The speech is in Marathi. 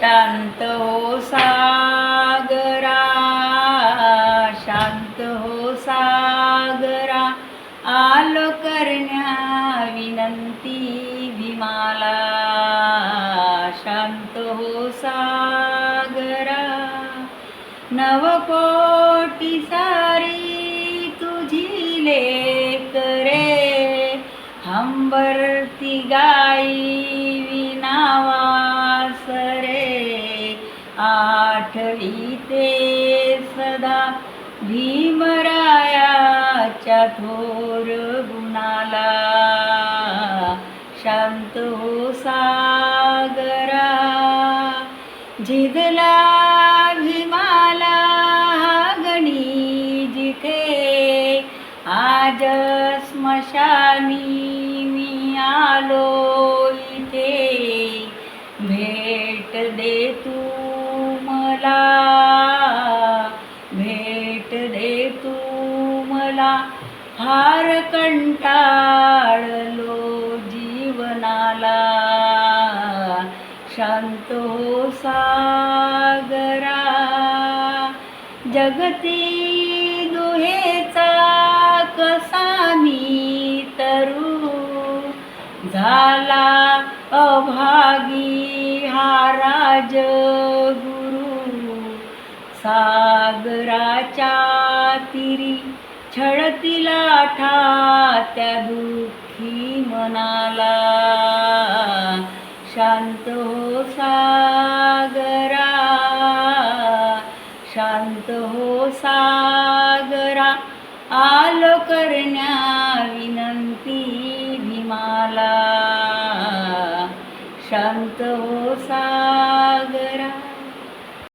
शांत हो सागरा शांत हो सागरा. आलो करण्या विनंती भीमाला. शांत हो सागरा. नवकोटी सारी तुझी लेक रे हंबरती गाई आठविते सदा भीमरायाच्या थोर गुणाला. शांत हो सागरा. झिजला भीमाला गणी जिथे. आज स्मशानी मी आलो इथे. भेट दे तू मला भेट दे तू मला फार कंटाळलो जीवनाला. शांत हो सागरा. जगती दुहेचा कसा मी तरू? झाला अभागी हा राज सागराच्या तिरी छळती लाठा त्या दुःखी मनाला. शांत हो सागरा शांत हो सागरा. आलो करण्या विनंती भीमाला. शांत हो सागरा.